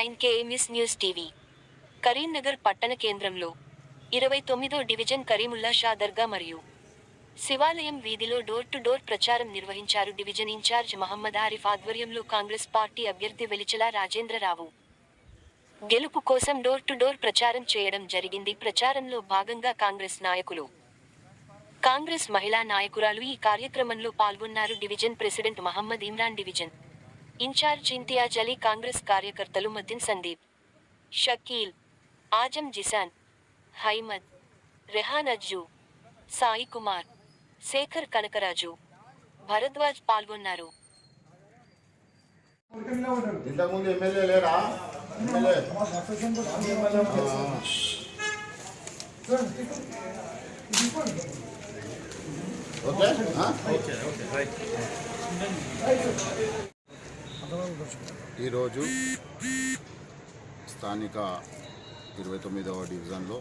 Nine KMS news TV. Karimnagar పట్టణ కేంద్రంలో ఇరవై తొమ్మిదో డివిజన్ కరీముల్లా షా దర్గా మరియు శివాలయం వీధిలో డోర్ టు డోర్ ప్రచారం నిర్వహించారు డివిజన్ ఇన్ఛార్జ్ మహమ్మద్ ఆరిఫ్ ఆధ్వర్యంలో కాంగ్రెస్ పార్టీ అభ్యర్థి వెలిచల రాజేంద్రరావు. గెలుపు కోసం డోర్ టు డోర్ ప్రచారం చేయడం జరిగింది. ప్రచారంలో భాగంగా కాంగ్రెస్ నాయకులు కాంగ్రెస్ మహిళా నాయకురాలు ఈ కార్యక్రమంలో పాల్గొన్నారు division president Mohammad Imran division. Incharge Imtiaz Ali Congress కార్యకర్తలు మద్దిన్ సందీప్ షకీల్ ఆజం జిసాన్ హైమద్ రెహాన్ అజ్జు సాయి కుమార్ శేఖర్ కనకరాజు భరద్వాజ్ పాల్గొన్నారు ఇంతకుముందు ఎమ్మెల్యే లేరా ఎమ్మెల్యే ఓకే ఆ? ఈరోజు స్థానిక ఇరవై తొమ్మిదవ డివిజన్లో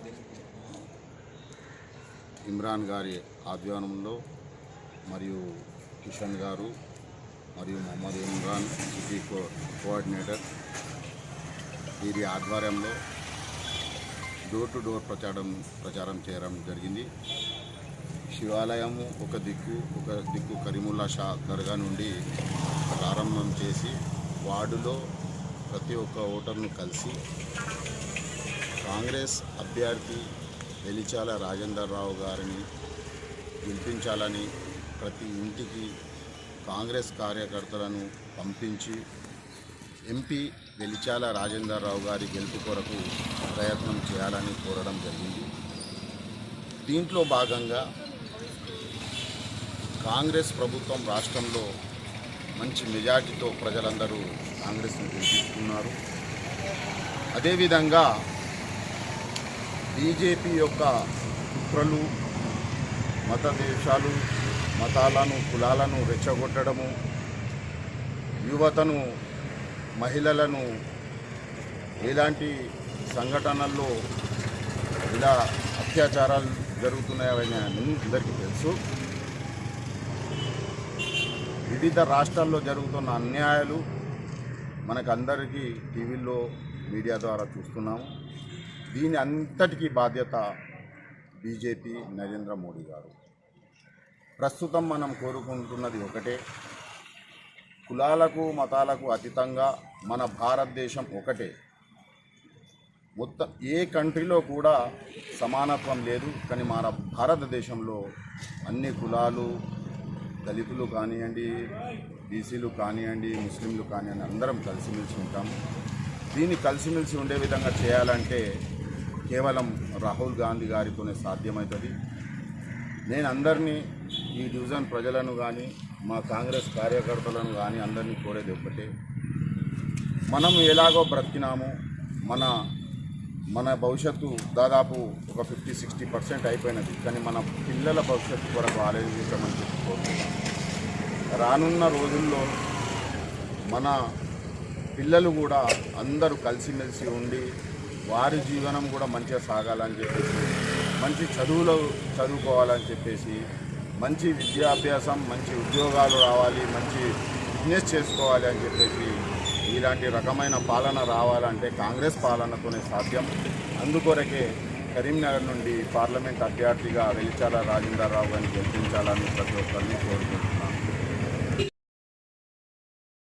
ఇమ్రాన్ గారి ఆధ్వర్యంలో మరియు కిషన్ గారు మరియు Mohammad Imran city co coordinator వీరి ఆధ్వర్యంలో డోర్ టు డోర్ ప్రచారం ప్రచారం చేయడం జరిగింది. శివాలయము ఒక దిక్కు ఒక దిక్కు కరీముల్లా షా దర్గా నుండి ప్రారంభం చేసి వార్డులో ప్రతి ఒక్క ఓటర్ను కలిసి కాంగ్రెస్ అభ్యర్థి వెలిచాల రాజేందర్ రావు గారిని గెలిపించాలని ప్రతి ఇంటికి కాంగ్రెస్ కార్యకర్తలను పంపించి ఎంపీ వెలిచాల రాజేందర్ రావు గారి గెలుపు కొరకు ప్రయత్నం చేయాలని కోరడం జరిగింది. దీంట్లో భాగంగా కాంగ్రెస్ ప్రభుత్వం రాష్ట్రంలో మంచి మెజార్టీతో ప్రజలందరూ కాంగ్రెస్ను గెలిపించుకున్నారు అదేవిధంగా బీజేపీ యొక్క కుట్రలు మత దేశాలు మతాలను కులాలను రెచ్చగొట్టడము యువతను మహిళలను ఎలాంటి సంఘటనల్లో ఇలా అత్యాచారాలు జరుగుతున్నాయని అందరికీ తెలుసు. వివిధ రాష్ట్రాల్లో జరుగుతున్న అన్యాయాలు మనకందరికీ టీవీల్లో మీడియా ద్వారా చూస్తున్నాము. దీని అంతటికీ బాధ్యత బీజేపీ నరేంద్ర మోడీ గారు. ప్రస్తుతం మనం కోరుకుంటున్నది ఒకటే. కులాలకు మతాలకు అతీతంగా మన భారతదేశం ఒకటే. మొత్తం ఏ కంట్రీలో కూడా సమానత్వం లేదు కానీ మన భారతదేశంలో అన్ని కులాలు దళితులు కానివ్వండి బీసీలు కానివ్వండి ముస్లింలు కానివ్వండి అందరం కలిసిమెలిసి ఉంటాం. దీన్ని కలిసిమెలిసి ఉండే విధంగా చేయాలంటే కేవలం రాహుల్ గాంధీ గారితోనే సాధ్యమవుతుంది నేను అందరినీ ఈ డివిజన్ ప్రజలను కానీ మా కాంగ్రెస్ కార్యకర్తలను కానీ అందరినీ కోరేది ఒకటే మనం ఎలాగో బ్రతికినాము మన మన భవిష్యత్తు దాదాపు ఒక ఫిఫ్టీ సిక్స్టీ పర్సెంట్ అయిపోయినది. కానీ మన పిల్లల భవిష్యత్తు కొరకు ఆలోచించమని చెప్పుకోవచ్చు రానున్న రోజుల్లో మన పిల్లలు కూడా అందరూ కలిసిమెలిసి ఉండి వారి జీవనం కూడా మంచిగా సాగాలని చెప్పేసి మంచి చదువులు చదువుకోవాలని చెప్పేసి మంచి విద్యాభ్యాసం మంచి ఉద్యోగాలు రావాలి మంచి బిజినెస్ చేసుకోవాలి అని చెప్పేసి ఇలాంటి రకమైన పాలన రావాలంటే కాంగ్రెస్ పాలనతోనే సాధ్యం. అందుకొరకే కరీంనగర్ నుండి పార్లమెంట్ అభ్యర్థిగా వెలిచాల రాజేంద్రరావు గారిని గెలిపించాలని ప్రతి ఒక్కరిని కోరుకుంటున్నాను.